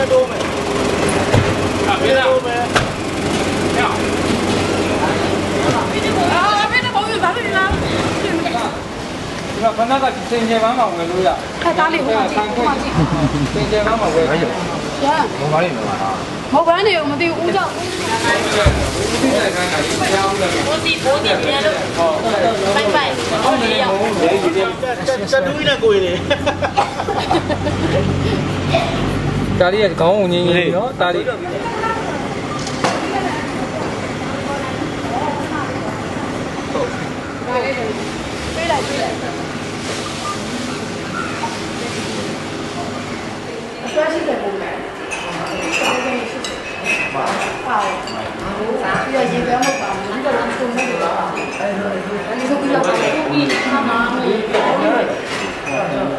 နဲ့တိုးမယ်ဟာမင်းလားတိုးမယ်ညောင်းအာမင်းတို့ဘာလို့ဘာလို့လဲဒီမှာခဏကစင်ကြယ်ပန်းမှာဝယ်လို့ရခက်သားလေးဟုတ်ပါဘူးစင်ကြယ်ပန်းမှာဝယ်ရရမဟုတ်ပါနဲ့မလားမဟုတ်ပါနဲ့မသိဘူးဦးကြောင့်ဒီတိုင်းကနေကြောင်းတယ်ဘိုးဒီဘိုးဒီပြန်လို့ဟုတ်ဘိုင်ဘိုင်ဟုတ်တယ်ရေရေတက်တူးနဲ့ကိုရည် ငင်းငင်းနော်တားလေးပြေးလိုက်ပြေ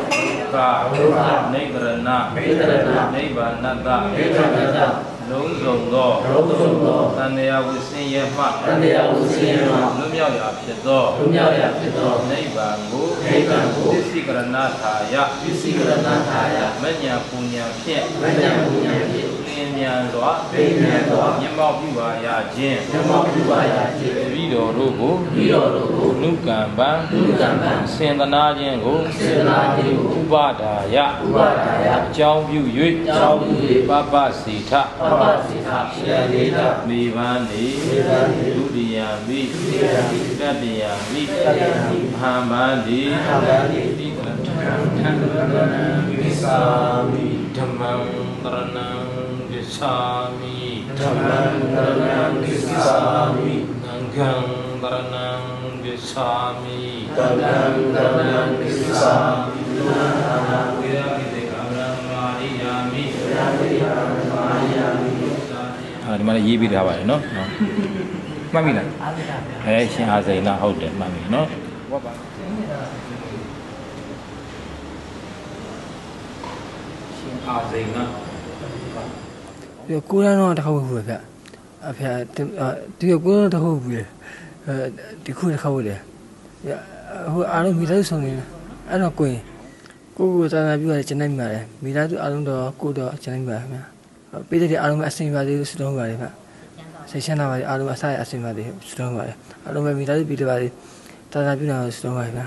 း လိုက်အစွဲရှိတယ်ပုံမဲ့ပါပြီးတော့ရေပဲမဟုတ်ပါဘူးဒီတော့ချုံနေတယ်ပါအဲဒီဆိုပြီးတော့ပြီးခါမှာမလို့ကာနိဗ္ဗာန်နိဗ္ဗာန်နိဗ္ဗာန်တလုံးစုံသောတန်တရာဝိစင်းရဲ့မှလွတ်မြောက်ရာဖြစ်သောနိဗ္ဗာန်ကိုသစ္စိကရဏထာယမဉ္ဇဏ်ပူညာဖြင့်လင်း မြန်စွာမြတ်မောက်ပြုပါရခြင်းတပည့်တော်တို့ကိုနုကံပံစင်သနာခြင်းကိုဥပဒါယအကြောင်းပြု၍ပပစီထမေဘန္နေဒုတိယမိတတိယမိဟံဘန္တိတိကရထံသံဝိသာမိဓမ္မံတရဏံဝိသာမိဓမ္မံတရဏံဝိသာမိသံဃံတရဏံဝိသာမိသံဃံတရဏံဝိသာမိဝိရကိတေကဗရမာရိယာမိဝိရကိတေကဗရမာရိယာမိအာဒီမှာလ ည်းရေးပြီးထားပါတယ်နော်နော်မှတ်ပြီလားအဲရှင်အာဇိနာဟုတ်တယ်မှတ်ပြီနော်ဝတ်ပါရှင်အာဇိနာ ပြီးတော့ကိုရန်တော့တစ်ခါဝယ်ဘူးပဲဗျအဖေဒီကကိုရန်တော့တစ်ခါဝယ်ဘူးလေအဲဒီခုတစ်ခါဝယ်တယ်ဟိုအားလုံးမိသားစုဆောင်နေအဲ့တော့ကိုရင်ကိုကိုသာသာပြောရတယ်ကျနိုင်ပါတယ်မိသားစုအားလုံးတော့ကိုတော့ကျနိုင်ပါခင်ဗျပေးတဲ့အားလုံးပဲအဆင်ပါသေးလို့ဆုတောင်းပါတယ်ဗျစိတ်ချမ်းသာပါစေအားလုံးအဆရအဆင်ပါသေးဆုတောင်းပါတယ်အားလုံးပဲမိသားစုပြည်တယ်ပါစေသာသာပြုတာဆုတောင်းပါတယ်ဗျ